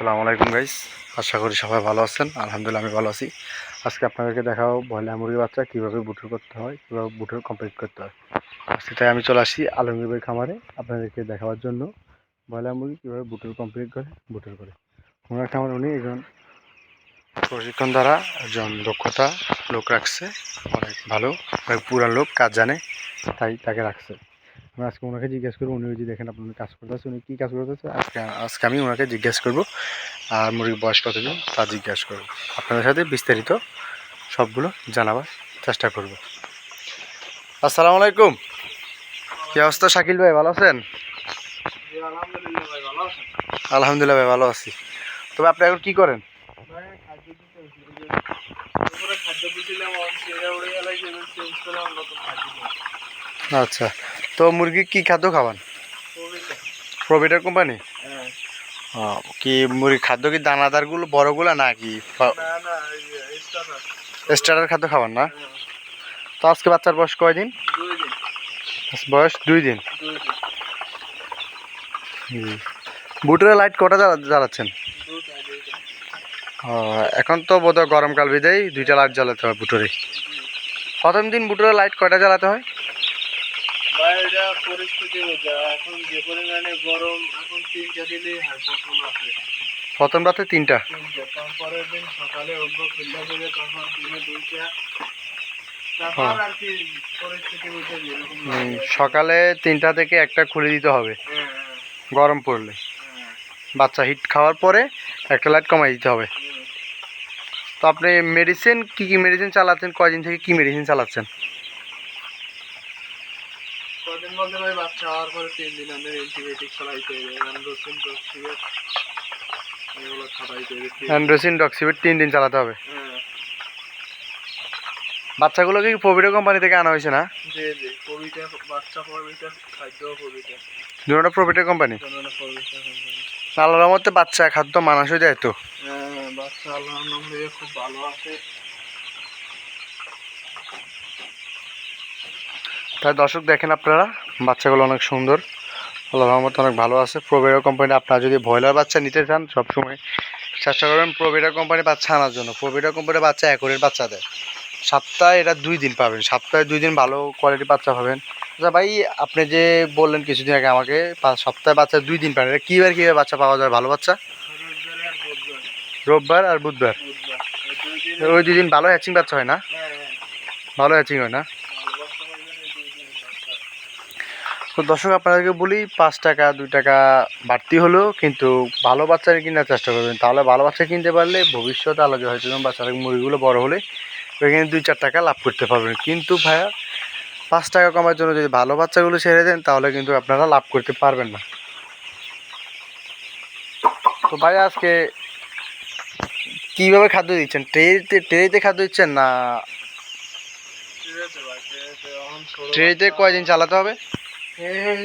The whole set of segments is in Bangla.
আসসালামু আলাইকুম গাইস আশা করি সবাই ভালো আছেন। আলহামদুলিল্লাহ, আমি ভালো আছি। আজকে আপনাদেরকে দেখাও ব্রয়লার মুরগির বাচ্চা কীভাবে বুটুর করতে হয়, কীভাবে বুটুর কমপ্লিট করতে হয়। আজকে তাই আমি চলে আসি আলমগীর খামারে আপনাদেরকে দেখাবার জন্য। ব্রয়লার মুরগি কীভাবে বুটুর কমপ্লিট করে, বুটুর করে। ওনার খামার উনি একজন প্রশিক্ষণ দ্বারা একজন দক্ষতা লোক রাখছে। অনেক ভালো, অনেক পুরান লোক, কাজ জানে, তাই তাকে রাখছে। আজকে ওনাকে জিজ্ঞেস করব উনি যদি দেখেন আপনার কাজ করতেছে, উনি কী কাজ করতেছে? আজকে আজকে আমি ওনাকে জিজ্ঞেস করব, আর মুরগির বয়স কতদিন, তা জিজ্ঞাসা করব। আপনাদের সাথে বিস্তারিত সবগুলো জানাবার চেষ্টা করব। আসসালামু আলাইকুম। কি অবস্থা শাকিল ভাই, ভালো আছেন? আলহামদুলিল্লাহ ভাই, ভালো আছি। তবে আপনি এখন কি করেন? আচ্ছা। তো মুরগি কি খাদ্য খাওয়ান কবিতা প্রভিডার কোম্পানি হ্যাঁ। কি মুরগি খাদ্য কি দানাদারগুলো বড়গুলো নাকি? স্টার্টার খাদ্য খাওয়ান না? তো আজকে বাচ্চার বয়স কয়দিন দিন? বয়স দুই দিন। বুটের লাইট কটা জ্বালা- জ্বালাচ্ছেন? এখন তো বোধহয় গরমকাল বিদেই দুইটা লাইট জ্বালাতে হয় বুটরে। প্রথম দিন বুটরে লাইট কয়টা জ্বালাতে হয়? ভাই এটা পরিস্থিতি বোঝা এখন যে পরিমাণে গরম এখন তিনটা দিলেই হাইপোফোন আছে। প্রথম রাতে তিনটা? তারপরের দিন সকালে খিল্লা তখন দিনে দুইটা। হ্যাঁ। সকালে তিনটা থেকে একটা খুলে দিতে হবে। হ্যাঁ হ্যাঁ। গরম পড়লে। বাচ্চা হিট খাওয়ার পরে একটা লাইট কমাই দিতে হবে। তো আপনি মেডিসিন কি কি মেডিসিন চালাচ্ছেন? কয়দিন থেকে কি মেডিসিন চালাচ্ছেন? বলতে ভাই বাচ্চা হওয়ার পরে তিন দিন আমাদের অ্যান্টিবায়োটিক চালাইতে হবে অ্যান্ড্রোসিন টক্সিবেট এগুলো খাওয়াইতে হবে অ্যান্ড্রোসিন ডক্সিবেট তিন দিন চালাতে হবে। হ্যাঁ। বাচ্চাগুলোকে কি প্রভিডো কোম্পানি থেকে আনা হয়েছে না? জি জি কবিতা বাচ্চা কবিতা খাদ্য কবিতা দুটো প্রভিডো কোম্পানি আল্লাহর মধ্যে বাচ্চা খাদ্য মানুষ হয়ে যায় তো? হ্যাঁ বাচ্চা আল্লাহর নাম খুব ভালো আছে। তাই দর্শক দেখেন আপনারা বাচ্চাগুলো অনেক সুন্দর। আল্লাহ রহমত অনেক ভালো আছে। প্রোভেডা কোম্পানি আপনারা যদি ব্রয়লার বাচ্চা নিতে চান সবসময় চেষ্টা করবেন প্রোভেডা কোম্পানি বাচ্চা আনার জন্য। প্রোভেডা কোম্পানির বাচ্চা একরের বাচ্চা দেয়। সপ্তাহে এটা দুই দিন পাবেন। সপ্তাহে দুই দিন ভালো কোয়ালিটির বাচ্চা পাবেন। আচ্ছা ভাই আপনি যে বললেন কিছুদিন আগে আমাকে সপ্তাহে বাচ্চা দুই দিন পাবেন। এটা কীবার কীভাবে বাচ্চা পাওয়া যায়? ভালো বাচ্চা? রোববার আর বুধবার। ওই দুই দিন ভালো হ্যাচিং বাচ্চা হয় না? হ্যাঁ হ্যাঁ। ভালো হ্যাচিং হয় না ভালো বাচ্চা পাইবেন এই দুই দিন বাচ্চা তো দর্শক আপনাদেরকে বলি পাঁচ টাকা দুই টাকা বাড়তি হলেও কিন্তু ভালো বাচ্চা কেনার চেষ্টা করবেন। তাহলে ভালো বাচ্চা কিনতে পারলে ভবিষ্যতে আলাদা হয়তো বাচ্চারা মুরগিগুলো বড় হলে ওইখানে দুই চার টাকা লাভ করতে পারবেন। কিন্তু ভাইয়া পাঁচ টাকা কমার জন্য যদি ভালো বাচ্চাগুলো ছেড়ে দেন তাহলে কিন্তু আপনারা লাভ করতে পারবেন না। তো ভাই আজকে কীভাবে খাদ্য দিচ্ছেন? ট্রেতে ট্রেতে খাদ্য দিচ্ছেন না ট্রেতে কয়দিন চালাতে হবে? এই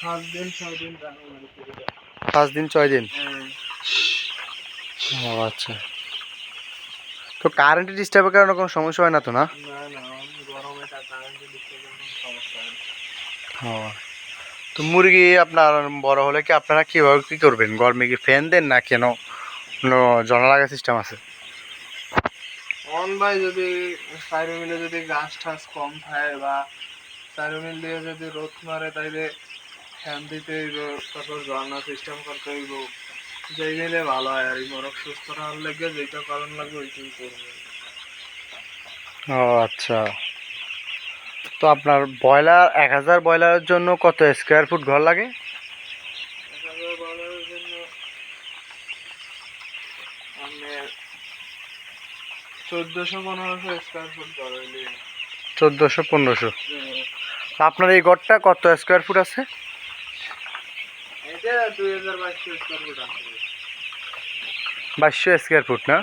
সাত দিন ছয় দিন রাখো ট্রেতে। পাঁচ দিন ছয় দিন? হ্যাঁ। ও আচ্ছা। তো কারেন্টের ডিস্টার্বের কারণে কোনো সমস্যা হয় না তো না? তা মুরগি আপনার বড় হলে কি আপনারা কীভাবে কী করবেন? গরমে কি ফ্যান দেন না কেন? জনা লাগা সিস্টেম আছে? অন ভাই যদি মিলে যদি গাছ টাছ কম খায় বা সাইরো মিল দিয়ে যদি রোদ মারে তাইলে ফ্যান দিতে হইব তারপর ঝর্ণা সিস্টেম করতে হইব। যেই গেলে ভালো হয় আর এই মরক সুস্থ রাখার লেগে যেটা কারণ লাগবে ওইটাই করবে। ও আচ্ছা। তো আপনার ব্রয়লার এক হাজার ব্রয়লারের জন্য কত স্কোয়ার ফুট ঘর লাগে? চোদ্দশো পনেরোশো স্কোয়ার ফুট ধরাইলে চোদ্দোশো পনেরোশো। আপনার এই ঘরটা কত স্কোয়ার ফুট আছে? বাইশশো স্কোয়ার ফুট আছে। বাইশশো স্কোয়ার ফুট না?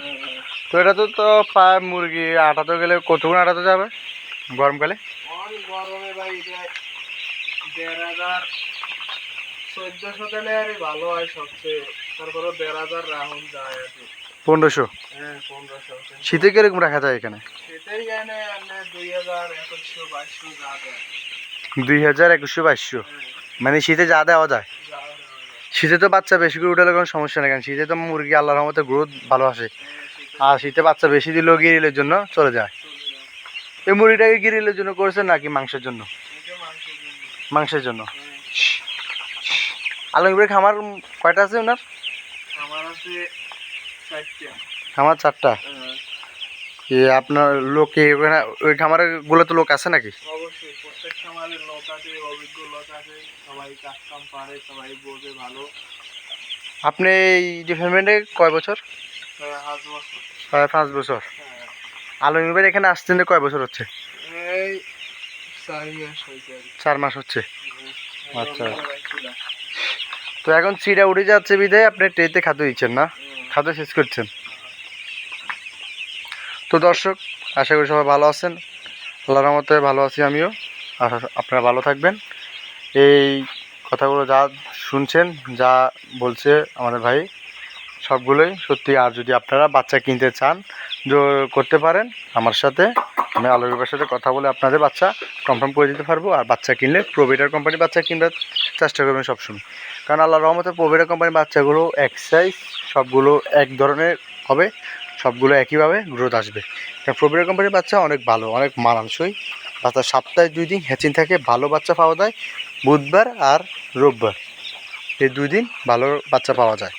তো এটা তো তো প্রায় মুরগি আটাতে গেলে কতক্ষণ আটাতে যাবে গরমকালে? গরমে ভাই দেড় হাজার চোদ্দশো দিলে আর ভালো হয় সবচেয়ে। তারপরে দেড় হাজার রাউন্ড যায় আর কি। পনেরোশো? হ্যাঁ শীতে কীরকম রাখা যায় এখানে? দুই হাজার বাইশশো যা দুই হাজার একুশশো বাইশশো। হ্যাঁ মানে শীতে যা দেওয়া যায়। শীতে তো বাচ্চা বেশি করে উঠালে কোনো সমস্যা নেই কারণ শীতে তো মুরগি আল্লাহর রহমতে গ্রোথ ভালো আসে। আর শীতে বাচ্চা বেশি দিলেও গিরিলের জন্য চলে যায়। এই মুরগিটাকে গিরিলের জন্য করেছেন নাকি মাংসের জন্য? মাংসের জন্য। আলমগীর খামার কয়টা আছে ওনার? আছে চারটা। খামার চারটা। এ আপনার লোক কি ওখানে ওই খামারেরগুলো তো লোক আছে নাকি? অবশ্যই প্রত্যেক খামারের লোক আছে অভিজ্ঞ লোক আছে সবাই কাজ কাম পারে সবাই বোঝে ভালো। আপনি এই ডিপার্টমেন্টে কয় বছর? প্রায় পাঁচ বছর। আলমগীর ভাই এখানে আসছেন কয় বছর হচ্ছে? এই চারি মাস হচ্ছে? আচ্ছা। আমরা ছিলাম। তো এখন চিড়া উঠে যাচ্ছে বিদায় আপনি ট্রেতে খাদ্য দিচ্ছেন না? খাদ্য শেষ করছেন? তো দর্শক, আশা করি সবাই ভালো আছেন। আল্লাহর রহমতে ভালো আছি আমিও। আর আপনারা ভালো থাকবেন। এই কথাগুলো যা শুনছেন, যা বলছে আমাদের ভাই, সবগুলোই সত্যি। আর যদি আপনারা বাচ্চা কিনতে চান, জো- করতে পারেন আমার সাথে। আমি আলোকের সাথে কথা বলে আপনাদের বাচ্চা কনফার্ম করে দিতে পারব। আর বাচ্চা কিনলে প্রোভিডার কোম্পানির বাচ্চা কিনতে চেষ্টা করবেন সবসময়। কারণ আল্লাহ রহমতে প্রোভিডার কোম্পানির বাচ্চাগুলো এক সাইজ সবগুলো এক ধরনের হবে। সবগুলো একইভাবে গ্রোথ আসবে। প্রোভিডার কোম্পানির বাচ্চা অনেক ভালো, অনেক মানানসই। বাচ্চা সপ্তাহে দুই দিন হ্যাচিং থাকে, ভালো বাচ্চা পাওয়া যায়, বুধবার আর রোববার। এই দুই দিন ভালো বাচ্চা পাওয়া যায়।